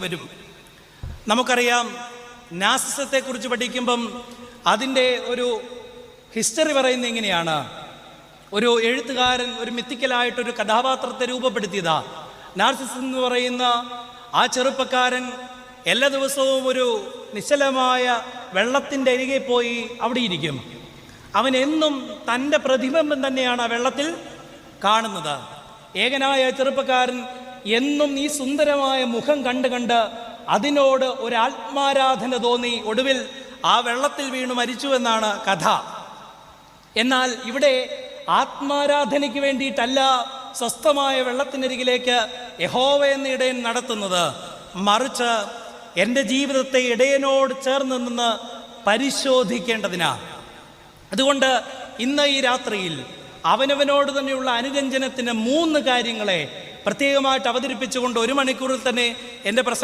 വരും. നമുക്കറിയാം നാസിസത്തെക്കുറിച്ച് പഠിക്കുമ്പം അതിന്റെ ഒരു ഹിസ്റ്ററി പറയുന്നത് എങ്ങനെയാണ് ഒരു എഴുത്തുകാരൻ ഒരു മിത്തിക്കലായിട്ടൊരു കഥാപാത്രത്തെ രൂപപ്പെടുത്തിയതാ. നാർസിസ് എന്ന് പറയുന്ന ആ ചെറുപ്പക്കാരൻ എല്ലാ ദിവസവും ഒരു നിശ്ചലമായ വെള്ളത്തിന്റെ അരികെ പോയി അവിടെ ഇരിക്കും. അവൻ എന്നും തന്റെ പ്രതിബിംബം തന്നെയാണ് ആ വെള്ളത്തിൽ കാണുന്നത്. ഏകനായ ചെറുപ്പക്കാരൻ എന്നും ഈ സുന്ദരമായ മുഖം കണ്ട് കണ്ട് അതിനോട് ഒരു ആത്മാരാധന തോന്നി ഒടുവിൽ ആ വെള്ളത്തിൽ വീണു മരിച്ചു എന്നാണ് കഥ. എന്നാൽ ഇവിടെ ആത്മാരാധനയ്ക്ക് വേണ്ടിയിട്ടല്ല സ്വസ്ഥമായ വെള്ളത്തിനരികിലേക്ക് യഹോവ എന്ന ഇടയൻ നടത്തുന്നത്. മറിച്ച് എന്റെ ജീവിതത്തെ ഇടയനോട് ചേർന്ന് നിന്ന് പരിശോധിക്കേണ്ടതിനാണ് അതുകൊണ്ട് ഇന്ന് ഈ രാത്രിയിൽ അവനവനോട് തന്നെയുള്ള അനുരഞ്ജനത്തിന് മൂന്ന് കാര്യങ്ങളെ പ്രത്യേകമായിട്ട് അവതരിപ്പിച്ചുകൊണ്ട് ഒരു മണിക്കൂറിൽ തന്നെ എന്റെ പ്രസംഗം